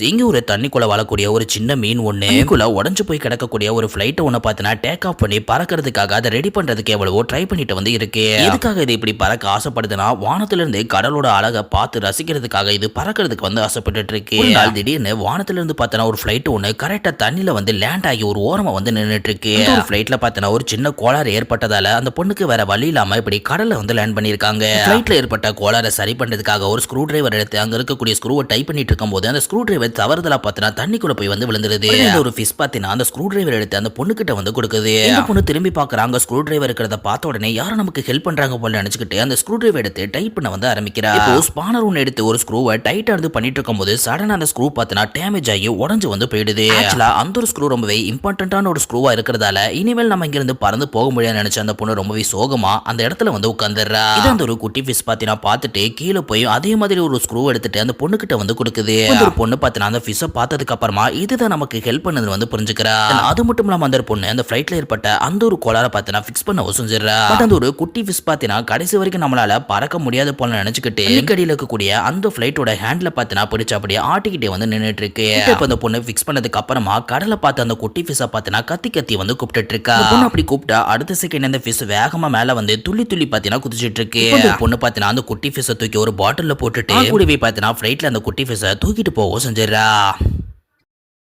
இங்க ஒரு தண்ணிக்குள்ள வாழக்கூடிய ஒரு சின்ன மீன் ஒண்ணு. தண்ணிக்குள்ள உடஞ்சு போய் கிடக்கக்கூடிய ஒரு ஃபிளைட் ஒன்று பார்த்தனா டேக் ஆஃப் பண்ணி பறக்கிறதுக்காக அதை ரெடி பண்றதுக்கு எவ்வளவோ ட்ரை பண்ணிட்டு வந்து இருக்கு. எதுக்காக இது இப்படி பறக்க ஆசைப்படுதுன்னா வானத்திலிருந்து கடலோட அழகை பார்த்து ரசிக்கிறதுக்காக இது பறக்கிறதுக்கு வந்து ஆசைப்பட்டு இருக்கு. திடீர்னு வானத்திலிருந்து பார்த்தனா ஒரு ஃபிளைட் ஒன்று கரெக்டா தண்ணில வந்து லேண்ட் ஆகி ஒரு ஓரமா வந்து நின்றுட்டு இருக்கு. இந்த ஒரு ஃபிளைட்ல பார்த்தனா ஒரு சின்ன கோளாறு ஏற்பட்டதால அந்த பொண்ணுக்கு வேற வழி இல்லாம இப்படி கடல்ல வந்து லேண்ட் பண்ணிருக்காங்க ஃபிளைட்ல ஏற்பட்ட கோளாறை சரி பண்றதுக்காக ஒரு ஸ்க்ரூ டிரைவர் எடுத்து அங்க இருக்கக்கூடிய ஸ்க்ரூவை டைப் பண்ணிட்டு இருக்கும்போது அந்த ஸ்க்ரூ டிரைவர் தவறுதலா பார்த்தனா தண்ணிக்குள்ள போய் வந்து விழுந்துருது. ஒரு ஃபிஷ் பார்த்தீங்கன்னா அந்த ஸ்க்ரூ டிரைவர் எடுத்து அந்த பொண்ணு கிட்ட வந்து கொடுக்குது. இந்த பொண்ணு திரும்பி பாக்குறாங்க. ஸ்க்ரூ டிரைவர் இருக்கிறத பார்த்த உடனே யாரும் நமக்கு ஹெல்ப் பண்றாங்க போல நினைச்சுக்கிட்டு அந்த ஸ்க்ரூ டிரைவர் எடுத்து டைப் பண்ண வந்து ஆரம்பிக்கிறா. இப்போ ஸ்பானர் ஒன்று எடுத்து ஒரு ஸ்க்ரூவை டைட்டா இருந்து பண்ணிட்டு இருக்கும்போது சடனா அந்த ஸ்க்ரூ பார்த்தனா டேமேஜ் ஆகி உடஞ்சு வந்து போயிடுது. ஆக்சுவலா அந்த ஒரு ஸ்க்ரூ ரொம்பவே இம்பார்ட்டன்டான ஒரு ஸ்க்ரூவா இருக்கிறதால இனிமேல் நம்ம இங்க இருந்து பறந்து போக முடியாது நினைச்ச அந்த பொண்ணு ரொம்பவே சோகமா அந்த இடத்துல வந்து உட்காந்துடுறா இது அந்த ஒரு குட்டி ஃபிஷ் பார்த்தீங்கன்னா பார்த்துட்டு கீழே போய் அதே மாதிரி ஒரு ஸ்க்ரூ எடுத்துட்டு அந்த பொண்ணு கிட்ட வந்து கொடுக்குது. அந்த ஒரு பொண்ணு பார்த்தீங்கன்னா அந்த ஃபிஷ்ஷை பார்த்ததுக்கு அப்புறமா இதுதான் நமக்கு ஹெல்ப் பண்ணது வந்து புரிஞ்சுக்கிறா. அது மட்டும் இல்லாம அந்த பொண்ணு அந்த ஃபிளைட்ல ஏற்பட்ட அந்த ஒரு கோளார பார்த்தீங்கன்னா ஃபிக்ஸ் பண்ண செஞ்சிடறா. பட் அந்த ஒரு குட்டி ஃபிஷ் பார்த்தீங்கன்னா கடைசி வரைக்கும் நம்மளால பறக்க முடியாது போல நினைச்சுக்கிட்டு கடியில் இருக்கக்கூடிய அந்த ஃபிளைட்டோட ஹேண்ட்ல பார்த்தீங்கன்னா பிடிச்ச அப்படியே ஆட்டிக்கிட்டே வந்து நின்னுட்டு இருக்கு. இப்போ அந்த பொண்ணு ஃபிக்ஸ் பண்ணதுக்கு அப்புறமா கடலை பார்த்து அந்த குட்டி ஃபிஷ்ஷை பார்த்தீங்கன்னா கத்தி கத்தி வந்து கூப்பிட்டுட்டு இருக்கா. பொண்ணு அப்படி கூப்பிட்டா அடுத்த செகண்ட் அந்த ஃபிஷ் வேகமா மேல வந்து துள்ளி துள்ளி பார்த்தீங்கன்னா குதிச்சிட்டு இருக்கு. பொண்ணு பார்த்தீங்கன்னா அந்த குட்டி ஃபிஷ்ஷை தூக்கி ஒரு பாட்டில்ல போட்டுட்டு கூடவே பார்த்தீங்கன்னா ஃபிளைட்ல அந்த குட்டி ஃபிஷ்ஷை தூக்கிட்டு போக Hijra.